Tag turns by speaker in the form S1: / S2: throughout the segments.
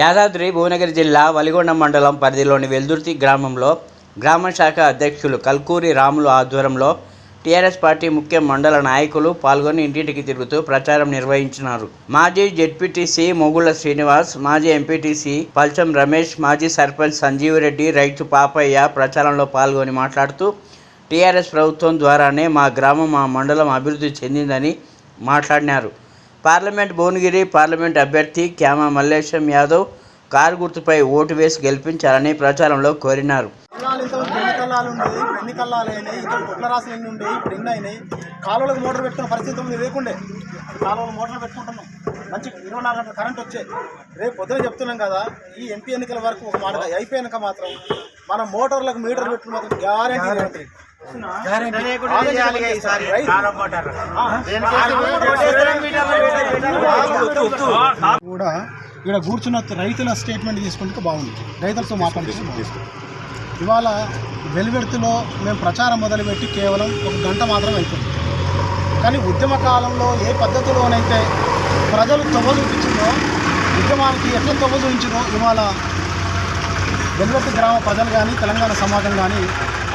S1: యాదాద్రి భువనగిరి జిల్లా వలిగొండ మండలం పరిధిలోని వెల్దుర్తి గ్రామంలో గ్రామ శాఖ అధ్యక్షులు కల్కూరి రాములు ఆధ్వర్యంలో టీఆర్ఎస్ పార్టీ ముఖ్య మండల నాయకులు పాల్గొని ఇంటింటికి తిరుగుతూ ప్రచారం నిర్వహించినారు. మాజీ జెడ్పీటీసీ మొగుళ్ళ శ్రీనివాస్ మాజీ ఎంపీటీసీ పల్చం రమేష్ మాజీ సర్పంచ్ సంజీవ్ రెడ్డి రైతు పాపయ్య ప్రచారంలో పాల్గొని మాట్లాడుతూ టీఆర్ఎస్ ప్రభుత్వం ద్వారానే మా గ్రామం మా మండలం అభివృద్ధి చెందిందని మాట్లాడినారు. పార్లమెంట్ భువనగిరి పార్లమెంట్ అభ్యర్థి క్యామ మల్లేశం యాదవ్ కారు గుర్తుపై ఓటు వేసి గెలిపించాలని ప్రచారంలో కోరినారు.
S2: కల్లాలు ఎన్ని కల్లాలు ఉండేవి ఇప్పుడు ఎన్ని కల్లాలు అయినాయి ఇంకా గుడ్ల రాసులు ఎన్ని ఉండేవి ఇప్పుడు ఎన్ని అయినాయి? కాలువలకు మోటార్ పెట్టుకున్న పరిస్థితి ఉంది లేకుండే. కాలువలు మోటార్ పెట్టుకుంటున్నాం. మంచి ఇరవై నాలుగు గంటల కరెంట్ వచ్చే. రేపు పొద్దున చెప్తున్నాం కదా ఈ ఎంపీ ఎన్నికల వరకు ఒక మాట అయిపోయాక మాత్రం మన మోటార్లకు మీటర్ పెట్టుకుని మాత్రం గ్యారెంటీ కూడా ఇక్కడ కూర్చున్న రైతుల స్టేట్మెంట్ తీసుకుంటే బాగుంది. రైతులతో మాట్లాడుతూ ఇవాళ వెలువెడుతులో మేము ప్రచారం మొదలుపెట్టి కేవలం ఒక గంట మాత్రం అవుతుంది కానీ ఉద్యమ కాలంలో ఏ పద్ధతిలోనైతే ప్రజలు తొవ్వ చూపించిందో ఉద్యమానికి ఎట్లా తొవ్వ చూపించిందో ఇవాళ వెల్వట్టి గ్రామ ప్రజలు కానీ తెలంగాణ సమాజం కానీ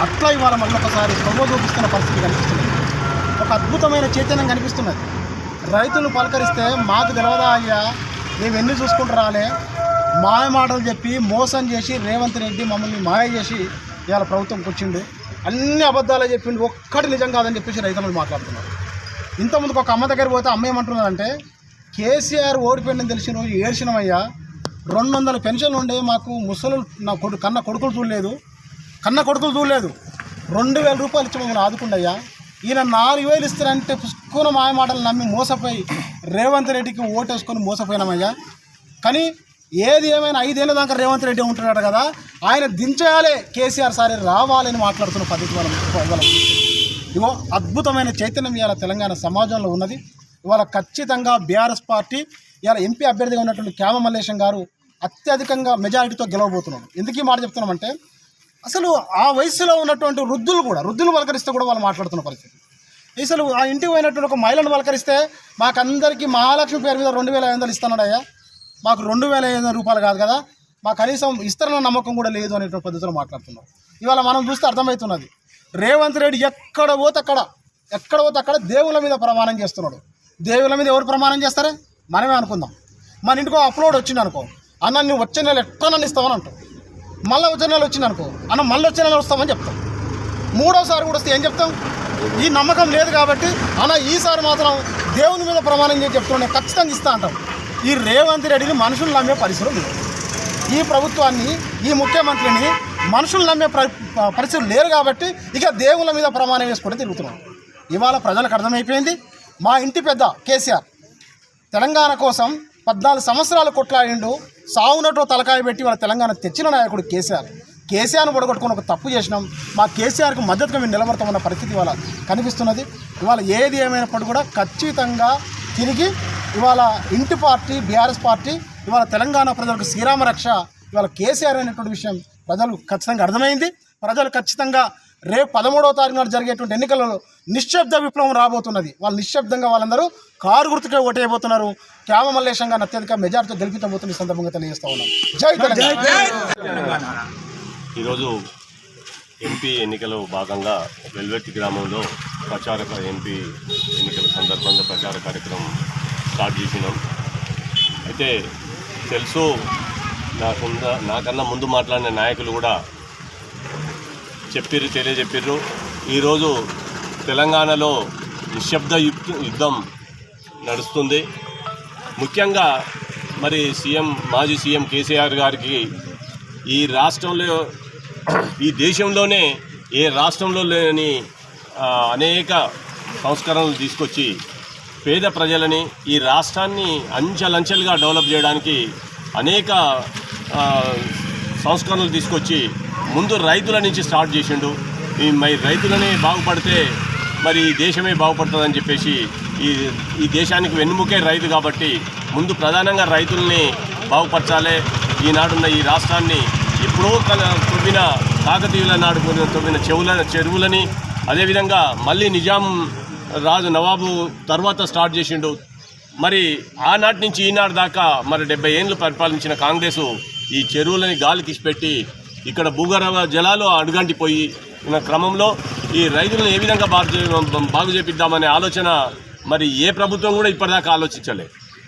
S2: అట్లా ఇవాళ మళ్ళొకసారి ప్రభు చూపిస్తున్న పరిస్థితి కనిపిస్తుంది. ఒక అద్భుతమైన చైతన్యం కనిపిస్తున్నది. రైతులు పలకరిస్తే మాకు తెలవదా అయ్యా? మేము ఎన్ని చూసుకుంటూ రాలే? మాయ మాటలు చెప్పి మోసం చేసి రేవంత్ రెడ్డి మమ్మల్ని మాయ చేసి ఇవాళ ప్రభుత్వం కూర్చుండు అన్ని అబద్ధాలే చెప్పిండు. ఒక్కటి నిజం కాదని చెప్పేసి రైతులు మాట్లాడుతున్నారు. ఇంతకుముందుకు ఒక అమ్మ దగ్గర పోతే అమ్మ ఏమంటున్నదంటే కేసీఆర్ ఓడిపోయిందని తెలిసిన రోజు ఏడ్చినమయ్యా. రెండు వందల పెన్షన్లు ఉండే మాకు ముసలు నా కొడు కన్న కొడుకులు చూడలేదు. కన్న కొడుకులు చూడలేదు. రెండు వేల రూపాయలు ఇచ్చి మమ్మల్ని ఆదుకుండయ్యా. ఈయన నాలుగు వేలు ఇస్తారంటే పుష్కున మాయ మాటలు నమ్మి మోసపోయి రేవంత్ రెడ్డికి ఓటేసుకొని మోసపోయినామయ్యా. కానీ ఏది ఏమైనా ఐదేళ్ళ దాకా రేవంత్ రెడ్డి ఉంటున్నాడు కదా ఆయన దించేయాలి కేసీఆర్ సారి రావాలని మాట్లాడుతున్న పద్ధతి మనం ఇవో అద్భుతమైన చైతన్యం ఇవాళ తెలంగాణ సమాజంలో ఉన్నది. ఇవాళ ఖచ్చితంగా బీఆర్ఎస్ పార్టీ ఇలా ఎంపీ అభ్యర్థిగా ఉన్నటువంటి క్యామ మల్లేశం గారు అత్యధికంగా మెజారిటీతో గెలవబోతున్నాడు ఎందుకు ఈ మాట చెప్తున్నామంటే అసలు ఆ వయసులో ఉన్నటువంటి వృద్ధులు కూడా వృద్ధులు పలకరిస్తే కూడా వాళ్ళు మాట్లాడుతున్న పరిస్థితి. అసలు ఆ ఇంటికి పోయినటువంటి ఒక మహిళను పలకరిస్తే మాకందరికీ మహాలక్ష్మి పేరు మీద రెండు వేల ఐదు వందలు ఇస్తున్నాడయ్యా మాకు రెండు వేల ఐదు వందల రూపాయలు కాదు కదా మా కనీసం ఇస్తారన్న నమ్మకం కూడా లేదు అనేటువంటి పద్ధతిలో మాట్లాడుతున్నారు. ఇవాళ మనం చూస్తే అర్థమవుతున్నది రేవంత్ రెడ్డి ఎక్కడ పోతే అక్కడ ఎక్కడ పోతే అక్కడ దేవుళ్ళ మీద ప్రమాణం చేస్తున్నాడు. దేవుళ్ళ మీద ఎవరు ప్రమాణం చేస్తారే? మనమే అనుకుందాం. మన ఇంటికో అప్లోడ్ వచ్చింది అనుకో అన్న నువ్వు వచ్చే నెల ఎక్కువ నన్ను ఇస్తావని అంటావు. మళ్ళీ వచ్చే నెల వచ్చింది అనుకో అన్న మళ్ళీ వచ్చే నెల వస్తామని చెప్తాం మూడోసారి కూడా వస్తే ఏం చెప్తాం ఈ నమ్మకం లేదు కాబట్టి అన్న ఈసారి మాత్రం దేవుని మీద ప్రమాణం చేసి చెప్తుండే ఖచ్చితంగా ఇస్తా అంటాం ఈ రేవంత్ రెడ్డిని మనుషులు నమ్మే పరిస్థితులు లేదు ఈ ప్రభుత్వాన్ని ఈ ముఖ్యమంత్రిని మనుషులు నమ్మే పరిస్థితులు లేరు కాబట్టి ఇక దేవుళ్ళ మీద ప్రమాణం వేసుకుంటే తిరుగుతున్నాం. ఇవాళ ప్రజలకు అర్థమైపోయింది. మా ఇంటి పెద్ద కేసీఆర్ తెలంగాణ కోసం పద్నాలుగు సంవత్సరాలు కొట్లాడిండు సావునటో తలకాయ పెట్టి వాళ్ళ తెలంగాణ తెచ్చిన నాయకుడు కేసీఆర్. కేసీఆర్ను పొడగొట్టుకుని ఒక తప్పు చేసినాం. మా కేసీఆర్కు మద్దతుగా మేము నిలబడతామన్న పరిస్థితి ఇవాళ కనిపిస్తున్నది. ఇవాళ ఏది ఏమైనప్పుడు కూడా ఖచ్చితంగా తిరిగి ఇవాళ ఇంటి పార్టీ బీఆర్ఎస్ పార్టీ ఇవాళ తెలంగాణ ప్రజలకు శ్రీరామ రక్ష ఇవాళ కేసీఆర్ అనేటువంటి విషయం ప్రజలు ఖచ్చితంగా అర్థమైంది. ప్రజలు ఖచ్చితంగా రేపు పదమూడవ తారీఖు నాడు జరిగేటువంటి ఎన్నికలలో నిశ్శబ్ద విప్లవం రాబోతున్నది. వాళ్ళు నిశ్శబ్దంగా వాళ్ళందరూ కారు గుర్తుకే ఓటేయబోతున్నారు. క్యామ మల్లేశం గారిని అత్యధిక మెజార్టీతో గెలిపించబోతున్న ఈ సందర్భంగా తెలియజేస్తా ఉన్నాం. జై తెలంగాణ.
S3: ఈరోజు ఎంపీ ఎన్నికల భాగంగా వెల్వెట్టి గ్రామంలో ప్రచార ఎంపీ ఎన్నికల సందర్భంగా ప్రచార కార్యక్రమం స్టార్ట్ చేసినాం. అయితే తెలుసు నాకున్న నాకన్నా ముందు మాట్లాడిన నాయకులు కూడా చెప్పిర్రు తెలియజెప్పిర్రు ఈరోజు తెలంగాణలో నిశ్శబ్ద యుద్ధం నడుస్తుంది. ముఖ్యంగా మరి సీఎం మాజీ సీఎం కేసీఆర్ గారికి ఈ రాష్ట్రంలో ఈ దేశంలోనే ఏ రాష్ట్రంలో లేని అనేక సంస్కరణలు తీసుకొచ్చి పేద ప్రజలని ఈ రాష్ట్రాన్ని అంచెలంచెలుగా డెవలప్ చేయడానికి అనేక సంస్కరణలు తీసుకొచ్చి ముందు రైతుల నుంచి స్టార్ట్ చేసిండు. ఈ మరి రైతులనే బాగుపడితే మరి ఈ దేశమే బాగుపడుతుందని చెప్పేసి ఈ ఈ దేశానికి వెన్నుముకే రైతు కాబట్టి ముందు ప్రధానంగా రైతుల్ని బాగుపరచాలి. ఈనాడున్న ఈ రాష్ట్రాన్ని ఎప్పుడో కల తవ్విన కాకతీయుల నాడు తవ్విన చెవుల చెరువులని అదేవిధంగా మళ్ళీ నిజాం రాజు నవాబు తర్వాత స్టార్ట్ చేసిండు. మరి ఆనాటి నుంచి ఈనాటి దాకా మరి డెబ్బై ఏళ్ళు పరిపాలించిన కాంగ్రెస్ ఈ చెరువులని గాలికి పెట్టి ఇక్కడ భూగర్భ జలాలు అడుగంటిపోయి ఉన్న క్రమంలో ఈ రైతులను ఏ విధంగా బాగు బాగు చేపిద్దామనే ఆలోచన మరి ఏ ప్రభుత్వం కూడా ఇప్పటిదాకా ఆలోచించలే.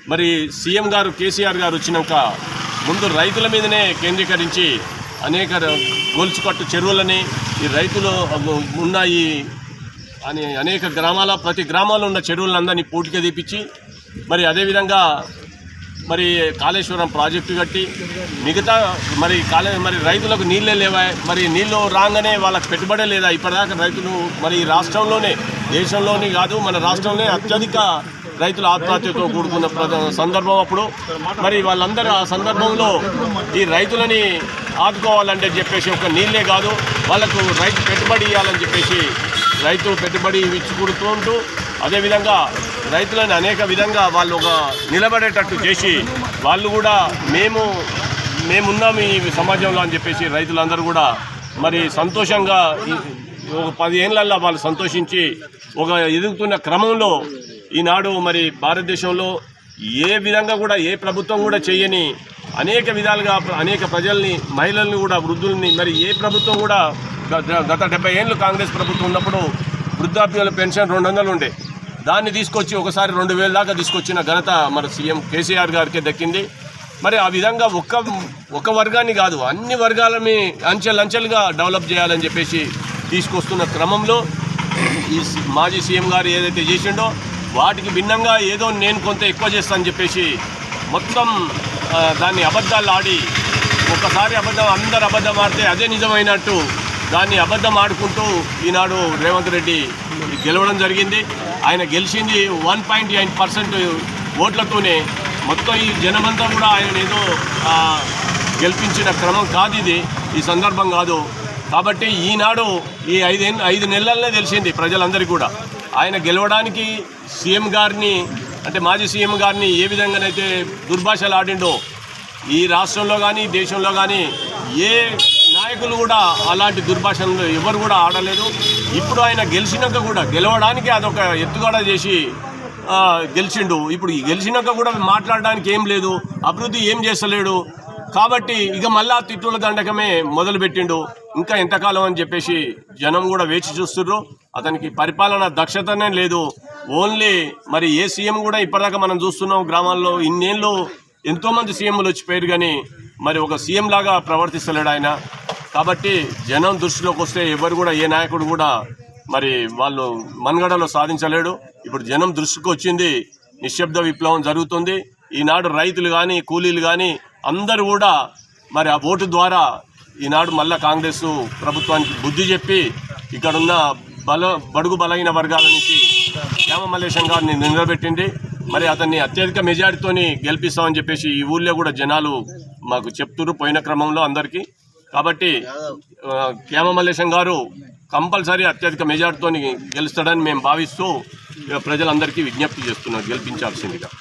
S3: మరి సీఎం గారు కేసీఆర్ గారు వచ్చినాక ముందు రైతుల మీదనే కేంద్రీకరించి అనేక ర- గొలుసుకట్టు చెరువులని ఈ రైతులు ఉన్నాయి అని అనేక గ్రామాల ప్రతి గ్రామాల్లో ఉన్న చెరువులందరినీ పూటిగా తీపించి మరి అదేవిధంగా మరి కాళేశ్వరం ప్రాజెక్టు కట్టి మిగతా మరి కాళే మరి రైతులకు నీళ్ళే లేవా మరి నీళ్ళు రాగానే వాళ్ళకి పెట్టుబడే లేదా ఇప్పటిదాకా రైతులు మరి రాష్ట్రంలోనే దేశంలోనే కాదు మన రాష్ట్రంలోనే అత్యధిక రైతుల ఆత్మహత్యతో కూడుకున్న సందర్భం అప్పుడు. మరి వాళ్ళందరూ ఆ సందర్భంలో ఈ రైతులని ఆదుకోవాలంటే చెప్పేసి ఒక నీళ్ళే కాదు వాళ్ళకు రైతు పెట్టుబడి ఇవ్వాలని చెప్పేసి రైతు పెట్టుబడి ఇచ్చి ఉంటూ అదేవిధంగా రైతులను అనేక విధంగా వాళ్ళు ఒక నిలబడేటట్టు చేసి వాళ్ళు కూడా మేము మేమున్నాం ఈ సమాజంలో అని చెప్పేసి రైతులందరూ కూడా మరి సంతోషంగా ఒక పది ఏళ్ళల్లో వాళ్ళు సంతోషించి ఒక ఎదుగుతున్న క్రమంలో ఈనాడు మరి భారతదేశంలో ఏ విధంగా కూడా ఏ ప్రభుత్వం కూడా చేయని అనేక విధాలుగా అనేక ప్రజల్ని మహిళల్ని కూడా వృద్ధుల్ని మరి ఏ ప్రభుత్వం కూడా గత- డెబ్బై ఏళ్ళు కాంగ్రెస్ ప్రభుత్వం ఉన్నప్పుడు వృద్ధాప్యాల పెన్షన్ రెండు వందలు ఉండే దాన్ని తీసుకొచ్చి ఒకసారి రెండు వేల దాకా తీసుకొచ్చిన ఘనత మన సీఎం కేసీఆర్ గారికే దక్కింది. మరి ఆ విధంగా ఒక్క ఒక వర్గాన్ని కాదు అన్ని వర్గాలని అంచెలంచెలుగా డెవలప్ చేయాలని చెప్పేసి తీసుకొస్తున్న క్రమంలో ఈ మాజీ సీఎం గారు ఏదైతే చేసిండో వాటికి భిన్నంగా ఏదో నేను కొంత ఎక్కువ చేస్తానని చెప్పేసి మొత్తం దాన్ని అబద్ధాలు ఆడి ఒకసారి అబద్ధం అందరు అబద్ధం ఆడితే అదే నిజమైనట్టు దాన్ని అబద్ధం ఆడుకుంటూ ఈనాడు రేవంత్ రెడ్డి గెలవడం జరిగింది. ఆయన గెలిచింది వన్ పాయింట్ ఎయిట్ పర్సెంట్ ఓట్లతోనే మొత్తం ఈ జనమంతా కూడా ఆయన ఏదో గెలిపించిన క్రమం కాదు ఇది. ఈ సందర్భం కాదు. కాబట్టి ఈనాడు ఈ ఐదు ఐదు నెలలనే తెలిసింది ప్రజలందరికీ కూడా. ఆయన గెలవడానికి సీఎం గారిని అంటే మాజీ సీఎం గారిని ఏ విధంగానైతే దుర్భాషలు ఆడిండో ఈ రాష్ట్రంలో కానీ దేశంలో కానీ ఏ నాయకులు కూడా అలాంటి దుర్భాషలు ఎవరు కూడా ఆడలేదు. ఇప్పుడు ఆయన గెలిచినాక కూడా గెలవడానికి అదొక ఎత్తుగడ చేసి గెలిచిండు. ఇప్పుడు గెలిచినాక కూడా మాట్లాడడానికి ఏం లేదు అభివృద్ధి ఏం చేస్తలేడు. కాబట్టి ఇక మళ్ళా తిట్టుల దండకమే మొదలుపెట్టిండు. ఇంకా ఎంతకాలం అని చెప్పేసి జనం కూడా వేచి చూస్తుర్రు. అతనికి పరిపాలన దక్షతనే లేదు. ఓన్లీ మరి ఏ సీఎం కూడా ఇప్పటిదాకా మనం చూస్తున్నాం గ్రామాల్లో ఇన్నేళ్ళు ఎంతోమంది సీఎంలు వచ్చిపోయారు కానీ మరి ఒక సీఎం లాగా ప్రవర్తిస్తలేడు ఆయన. కాబట్టి జనం దృష్టిలోకి వస్తే ఎవరు కూడా ఏ నాయకుడు కూడా మరి వాళ్ళు మనుగడలో సాధించలేడు. ఇప్పుడు జనం దృష్టికి వచ్చింది నిశ్శబ్ద విప్లవం జరుగుతుంది. ఈనాడు రైతులు కానీ కూలీలు కానీ అందరూ కూడా మరి ఆ ఓటు ద్వారా ఈనాడు మళ్ళా కాంగ్రెస్ ప్రభుత్వానికి బుద్ధి చెప్పి ఇక్కడున్న బల బడుగు బలహీన వర్గాల నుంచి శ్యామ మల్లేశం గారిని నిలబెట్టింది. మరి అతన్ని అత్యధిక మెజారిటీతోని గెలిపిస్తామని చెప్పేసి ఈ ఊళ్ళో కూడా జనాలు మాకు చెప్తున్నారు పోయిన క్రమంలో అందరికీ. కాబట్టి ఆ, మల్లేశం గారు కంపల్సరీ అత్యధిక మెజార్టీతో గెలుస్తాడని మేము భావిస్తూ ప్రజలందరికీ విజ్ఞప్తి చేస్తున్నాం గెలిపించాల్సిందిగా.